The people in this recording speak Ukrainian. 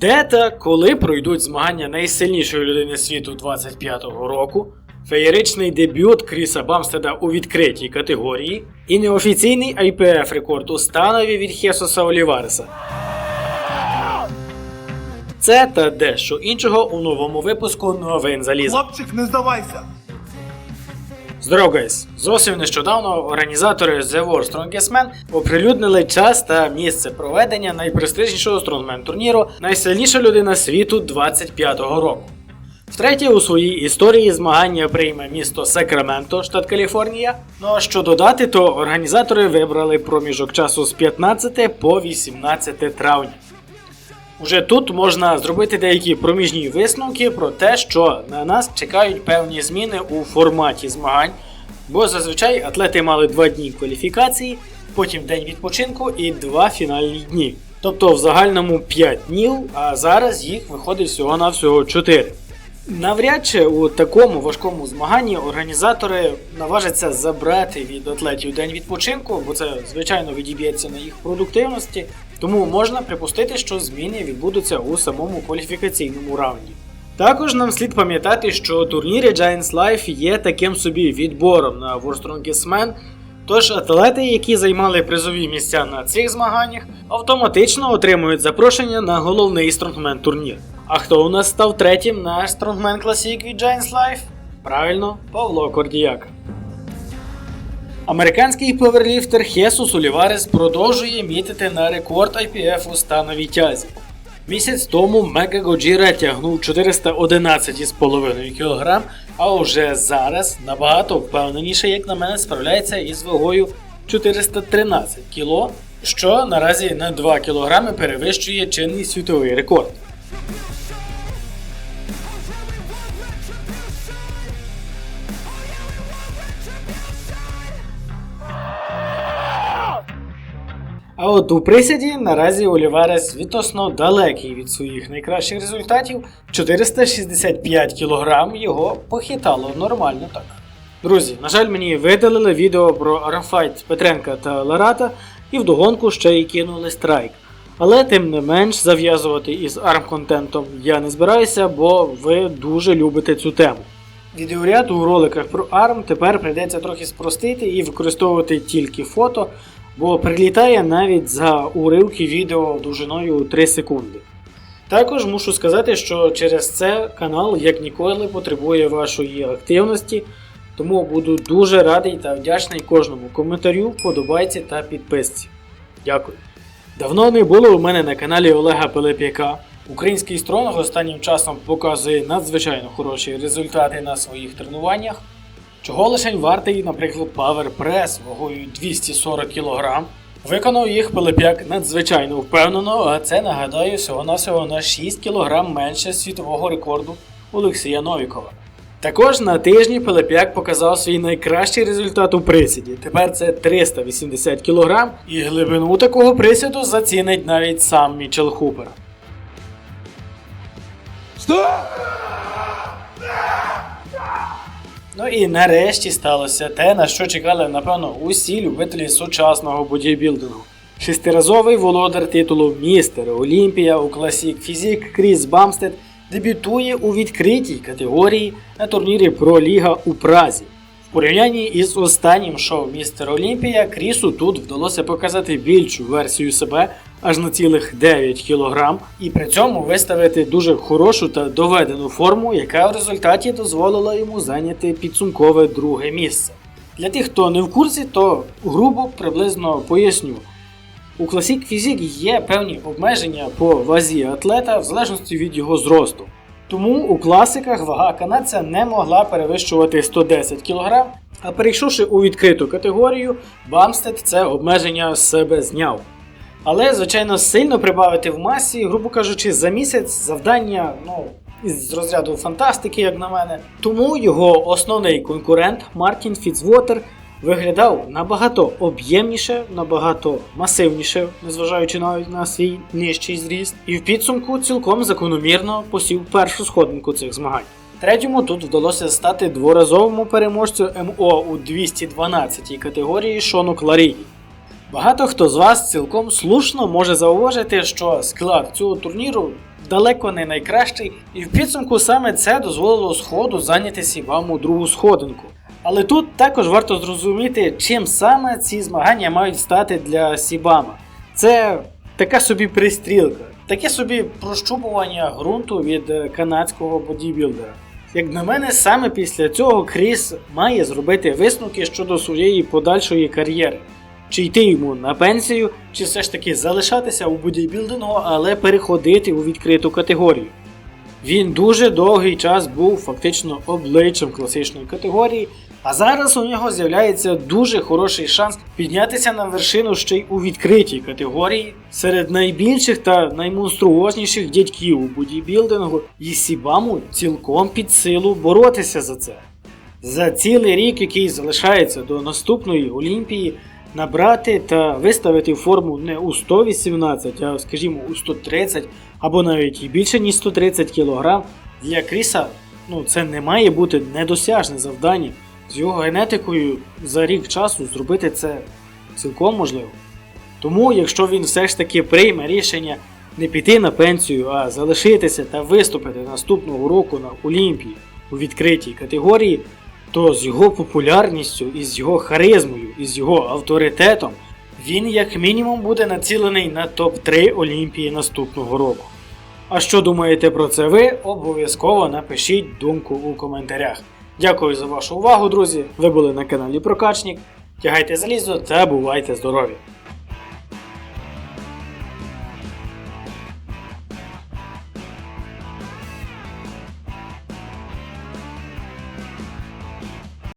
Де та коли пройдуть змагання найсильнішої людини світу 25-го року, феєричний дебют Кріса Бамстеда у відкритій категорії і неофіційний IPF рекорд у станові від Хесуса Олівареса. Це та дещо іншого у новому випуску новин заліза. Хлопчик, не здавайся! Здорово, гайс! Зовсім нещодавно організатори The World Strongest Man оприлюднили час та місце проведення найпрестижнішого стронгмен турніру Найсильніша людина світу 25-го року. Втретє у своїй історії змагання прийме місто Сакраменто, штат Каліфорнія. Ну а що додати, то організатори вибрали проміжок часу з 15 по 18 травня. Уже тут можна зробити деякі проміжні висновки про те, що на нас чекають певні зміни у форматі змагань, бо зазвичай атлети мали два дні кваліфікації, потім день відпочинку і два фінальні дні. Тобто в загальному 5 днів, а зараз їх виходить всього-навсього 4. Навряд чи у такому важкому змаганні організатори наважаться забрати від атлетів день відпочинку, бо це звичайно відіб'ється на їх продуктивності. Тому можна припустити, що зміни відбудуться у самому кваліфікаційному раунді. Також нам слід пам'ятати, що турніри Giants Life є таким собі відбором на World Strongest Man, Тож атлети, які займали призові місця на цих змаганнях, автоматично отримують запрошення на головний стронгмен турнір. А хто у нас став третім на Strongman Classic від Giants Life? Правильно, Павло Кордіяк. Американський паверліфтер Хесус Оліварес продовжує мітити на рекорд IPF у становій тязі. Місяць тому Мега Годжіра тягнув 411,5 кг, а вже зараз набагато впевненіше, як на мене, справляється із вагою 413 кг, що наразі на 2 кг перевищує чинний світовий рекорд. А от у присяді наразі Оліварес відносно далекий від своїх найкращих результатів. 465 кг його похитало нормально так. Друзі, на жаль, мені видалили відео про армфайт Петренка та Ларата і вдогонку ще й кинули страйк. Але тим не менш зав'язувати із арм-контентом я не збираюся, бо ви дуже любите цю тему. Відеоряд у роликах про ARM тепер прийдеться трохи спростити і використовувати тільки фото, бо прилітає навіть за уривки відео довжиною 3 секунди. Також мушу сказати, що через це канал як ніколи потребує вашої активності, тому буду дуже радий та вдячний кожному коментарю, вподобайці та підписці. Дякую. Давно не було у мене на каналі Олега Пилип'яка. Український стронг останнім часом показує надзвичайно хороші результати на своїх тренуваннях. Чого лише вартий, наприклад, Press вагою 240 кг. Виконав їх Пилип'як надзвичайно впевнено, а це нагадаю всього-навсього на 6 кг менше світового рекорду Олексія Новікова. Також на тижні Пилип'як показав свій найкращий результат у присіді. Тепер це 380 кг, і глибину такого присіду зацінить навіть сам Мічел Хупер. Стоп! Ну і нарешті сталося те, на що чекали, напевно, усі любителі сучасного бодібілдингу. Шестиразовий володар титулу Містер Олімпія у Classic Фізік Кріс Бамстед дебютує у відкритій категорії на турнірі Про Ліга у Празі. В порівнянні із останнім шоу Містер Олімпія Крісу тут вдалося показати більшу версію себе аж на цілих 9 кг, і при цьому виставити дуже хорошу та доведену форму, яка в результаті дозволила йому зайняти підсумкове друге місце. Для тих, хто не в курсі, то грубо приблизно поясню. У Classic Physique є певні обмеження по вазі атлета в залежності від його зросту. Тому у класиках вага канадця не могла перевищувати 110 кг, а перейшовши у відкриту категорію, Бамстед це обмеження з себе зняв. Але, звичайно, сильно прибавити в масі, грубо кажучи, за місяць завдання ну, з розряду фантастики, як на мене. Тому його основний конкурент Мартін Фіцвотер виглядав набагато об'ємніше, набагато масивніше, незважаючи навіть на свій нижчий зріст, і в підсумку цілком закономірно посів першу сходинку цих змагань. Третьому тут вдалося стати дворазовому переможцю МО у 212 категорії Шону Кларіді. Багато хто з вас цілком слушно може зауважити, що склад цього турніру далеко не найкращий, і в підсумку саме це дозволило сходу зайняти Сібаму другу сходинку. Але тут також варто зрозуміти, чим саме ці змагання мають стати для Сібама. Це така собі пристрілка, таке собі прощупування ґрунту від канадського бодібілдера. Як на мене, саме після цього Кріс має зробити висновки щодо своєї подальшої кар'єри. Чи йти йому на пенсію, чи все ж таки залишатися у бодібілдингу, але переходити у відкриту категорію. Він дуже довгий час був фактично обличчям класичної категорії, а зараз у нього з'являється дуже хороший шанс піднятися на вершину ще й у відкритій категорії серед найбільших та наймонструозніших дядьків у бодібілдингу, і Сібаму цілком під силу боротися за це. За цілий рік, який залишається до наступної Олімпії, набрати та виставити форму не у 118, а скажімо у 130 або навіть і більше ніж 130 кг, для Кріса ну, це не має бути недосяжне завдання. З його генетикою за рік часу зробити це цілком можливо. Тому, якщо він все ж таки прийме рішення не піти на пенсію, а залишитися та виступити наступного року на Олімпії у відкритій категорії, то з його популярністю, і з його харизмою, і з його авторитетом він як мінімум буде націлений на топ-3 Олімпії наступного року. А що думаєте про це ви? Обов'язково напишіть думку у коментарях. Дякую за вашу увагу, друзі. Ви були на каналі Прокачник. Тягайте залізо та бувайте здорові!